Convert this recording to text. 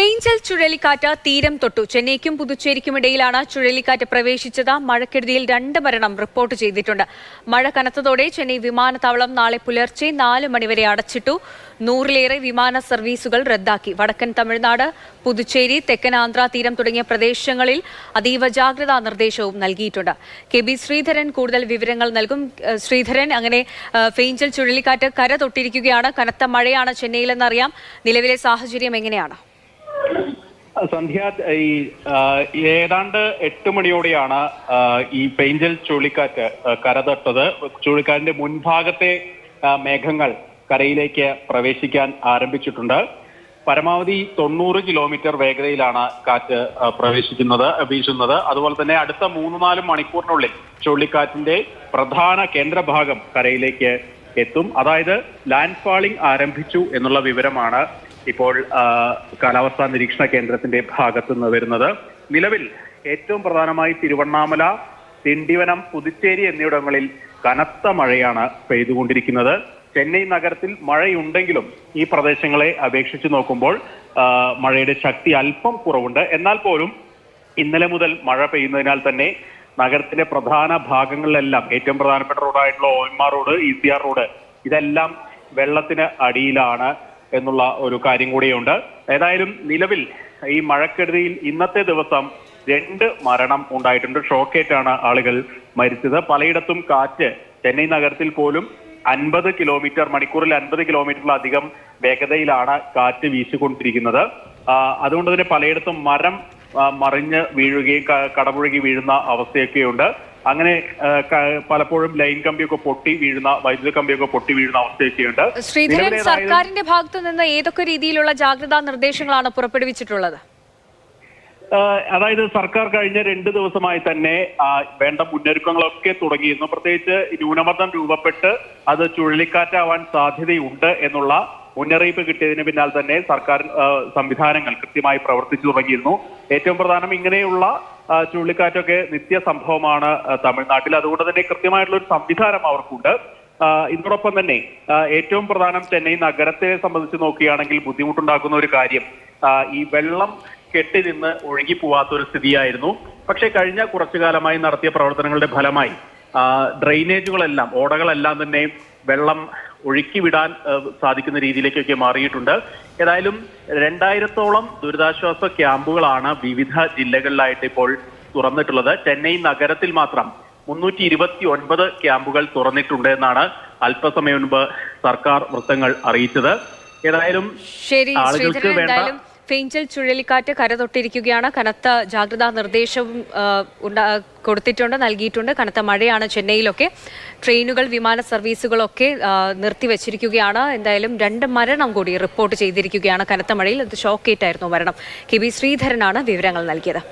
ഫെയിഞ്ചൽ ചുഴലിക്കാറ്റ് തീരം തൊട്ടു. ചെന്നൈക്കും പുതുച്ചേരിക്കും ഇടയിലാണ് ചുഴലിക്കാറ്റ് പ്രവേശിച്ചത്. മഴക്കെടുതിയിൽ രണ്ട് മരണം റിപ്പോർട്ട് ചെയ്തിട്ടുണ്ട്. മഴ കനത്തതോടെ ചെന്നൈ വിമാനത്താവളം നാളെ പുലർച്ചെ നാല് മണിവരെ അടച്ചിട്ടു. നൂറിലേറെ വിമാന സർവീസുകൾ റദ്ദാക്കി. വടക്കൻ തമിഴ്നാട് പുതുച്ചേരി തെക്കൻ ആന്ധ്ര തീരം തുടങ്ങിയ പ്രദേശങ്ങളിൽ അതീവ ജാഗ്രതാ നിർദ്ദേശവും നൽകിയിട്ടുണ്ട്. കെ ബി ശ്രീധരൻ കൂടുതൽ വിവരങ്ങൾ നൽകും. ശ്രീധരൻ അങ്ങനെ ഫെയ്ഞ്ചൽ ചുഴലിക്കാറ്റ് കര തൊട്ടിരിക്കുകയാണ്. കനത്ത മഴയാണ് ചെന്നൈയിലെന്നറിയാം. നിലവിലെ സാഹചര്യം എങ്ങനെയാണ്? സന്ധ്യ ഈ ഏതാണ്ട് എട്ട് മണിയോടെയാണ് ഈ പെയിഞ്ചൽ ചുഴലിക്കാറ്റ് കരതട്ടത് ചുഴലിക്കാറ്റിന്റെ മുൻഭാഗത്തെ മേഘങ്ങൾ കരയിലേക്ക് പ്രവേശിക്കാൻ ആരംഭിച്ചിട്ടുണ്ട്. പരമാവധി തൊണ്ണൂറ് കിലോമീറ്റർ വേഗതയിലാണ് കാറ്റ് പ്രവേശിക്കുന്നത് വീശുന്നത്. അതുപോലെ തന്നെ അടുത്ത മൂന്ന് നാല് മണിക്കൂറിനുള്ളിൽ ചുഴലിക്കാറ്റിന്റെ പ്രധാന കേന്ദ്രഭാഗം കരയിലേക്ക് എത്തും. അതായത് ലാൻഡ് ഫാളിംഗ് ആരംഭിച്ചു എന്നുള്ള വിവരമാണ് ഇപ്പോൾ കാലാവസ്ഥാ നിരീക്ഷണ കേന്ദ്രത്തിന്റെ ഭാഗത്തു നിന്ന് വരുന്നത് നിലവിൽ ഏറ്റവും പ്രധാനമായി തിരുവണ്ണാമല തിണ്ടിവനം പുതുച്ചേരി എന്നിവിടങ്ങളിൽ കനത്ത മഴയാണ് പെയ്തുകൊണ്ടിരിക്കുന്നത്. ചെന്നൈ നഗരത്തിൽ മഴയുണ്ടെങ്കിലും ഈ പ്രദേശങ്ങളെ അപേക്ഷിച്ച് നോക്കുമ്പോൾ മഴയുടെ ശക്തി അല്പം കുറവുണ്ട്. എന്നാൽ പോലും ഇന്നലെ മുതൽ മഴ പെയ്യുന്നതിനാൽ തന്നെ നഗരത്തിലെ പ്രധാന ഭാഗങ്ങളിലെല്ലാം ഏറ്റവും പ്രധാനപ്പെട്ട റോഡായിട്ടുള്ള R road E C R road ഇതെല്ലാം വെള്ളത്തിന് അടിയിലാണ്. എന്നുള്ള ഒരു കാര്യം കൂടിയുണ്ട്. ഏതായാലും നിലവിൽ ഈ മഴക്കെടുതിയിൽ ഇന്നത്തെ ദിവസം രണ്ട് മരണം ഉണ്ടായിട്ടുണ്ട്. ഷോക്കേറ്റാണ് ആളുകൾ മരിച്ചത്. പലയിടത്തും കാറ്റ് ചെന്നൈ നഗരത്തിൽ പോലും അൻപത് കിലോമീറ്റർ മണിക്കൂറിൽ അൻപത് കിലോമീറ്ററിലധികം വേഗതയിലാണ് കാറ്റ് വീശിക്കൊണ്ടിരിക്കുന്നത്. അതുകൊണ്ട് തന്നെ പലയിടത്തും മരം മറിഞ്ഞ് വീഴുകയും കടപുഴകി വീഴുന്ന അവസ്ഥയൊക്കെയുണ്ട്. അങ്ങനെ പലപ്പോഴും ലൈൻ കമ്പിയൊക്കെ പൊട്ടി വീഴുന്ന വൈദ്യുത കമ്പിയൊക്കെ പൊട്ടി വീഴുന്ന അവസ്ഥയൊക്കെയുണ്ട്. ശ്രീധരൻ സർക്കാരിന്റെ ഭാഗത്തു നിന്ന് ഏതൊക്കെ രീതിയിലുള്ള ജാഗ്രതാ നിർദ്ദേശങ്ങളാണ് പുറപ്പെടുവിച്ചിട്ടുള്ളത്? അതായത് സർക്കാർ കഴിഞ്ഞ രണ്ട് ദിവസമായി തന്നെ വേണ്ട മുന്നൊരുക്കങ്ങളൊക്കെ തുടങ്ങിയിരുന്നു. പ്രത്യേകിച്ച് ന്യൂനമർദ്ദം രൂപപ്പെട്ട് അത് ചുഴലിക്കാറ്റാവാൻ സാധ്യതയുണ്ട് എന്നുള്ള മുന്നറിയിപ്പ് കിട്ടിയതിന് പിന്നാലെ തന്നെ സർക്കാർ സംവിധാനങ്ങൾ കൃത്യമായി പ്രവർത്തിച്ചു തുടങ്ങിയിരുന്നു. ഏറ്റവും പ്രധാനം ഇങ്ങനെയുള്ള ചുഴലിക്കാറ്റൊക്കെ നിത്യ സംഭവമാണ് തമിഴ്നാട്ടിൽ. അതുകൊണ്ട് തന്നെ കൃത്യമായിട്ടുള്ള ഒരു സംവിധാനം അവർക്കുണ്ട്. ഇതോടൊപ്പം തന്നെ ഏറ്റവും പ്രധാനം ചെന്നൈ നഗരത്തെ സംബന്ധിച്ച് നോക്കുകയാണെങ്കിൽ ബുദ്ധിമുട്ടുണ്ടാക്കുന്ന ഒരു കാര്യം ഈ വെള്ളം കെട്ടി നിന്ന് ഒഴുകി പോവാത്ത ഒരു സ്ഥിതിയായിരുന്നു. പക്ഷേ കഴിഞ്ഞ കുറച്ചു കാലമായി നടത്തിയ പ്രവർത്തനങ്ങളുടെ ഫലമായി ഡ്രെയിനേജുകളെല്ലാം ഓടകളെല്ലാം തന്നെ വെള്ളം ഒഴുക്കി വിടാൻ സാധിക്കുന്ന രീതിയിലേക്കൊക്കെ മാറിയിട്ടുണ്ട്. ഏതായാലും രണ്ടായിരത്തോളം ദുരിതാശ്വാസ ക്യാമ്പുകളാണ് വിവിധ ജില്ലകളിലായിട്ട് ഇപ്പോൾ തുറന്നിട്ടുള്ളത്. ചെന്നൈ നഗരത്തിൽ മാത്രം മുന്നൂറ്റി ഇരുപത്തി ഒൻപത് ക്യാമ്പുകൾ തുറന്നിട്ടുണ്ട് എന്നാണ് അല്പസമയം മുൻപ് സർക്കാർ വൃത്തങ്ങൾ അറിയിച്ചത്. ഏതായാലും ആളുകൾക്ക് വേണ്ട ഫെയിഞ്ചൽ ചുഴലിക്കാറ്റ് കരതൊട്ടിരിക്കുകയാണ് കനത്ത ജാഗ്രതാ നിർദ്ദേശവും കൊടുത്തിട്ടുണ്ട് നൽകിയിട്ടുണ്ട്. കനത്ത മഴയാണ് ചെന്നൈയിലൊക്കെ. ട്രെയിനുകൾ വിമാന സർവീസുകളൊക്കെ നിർത്തിവെച്ചിരിക്കുകയാണ്. എന്തായാലും രണ്ട് മരണം കൂടി റിപ്പോർട്ട് ചെയ്തിരിക്കുകയാണ് കനത്ത മഴയിൽ. അത് ഷോക്കേറ്റായിരുന്നു മരണം. കെ ബി ശ്രീധരനാണ് വിവരങ്ങൾ നൽകിയത്.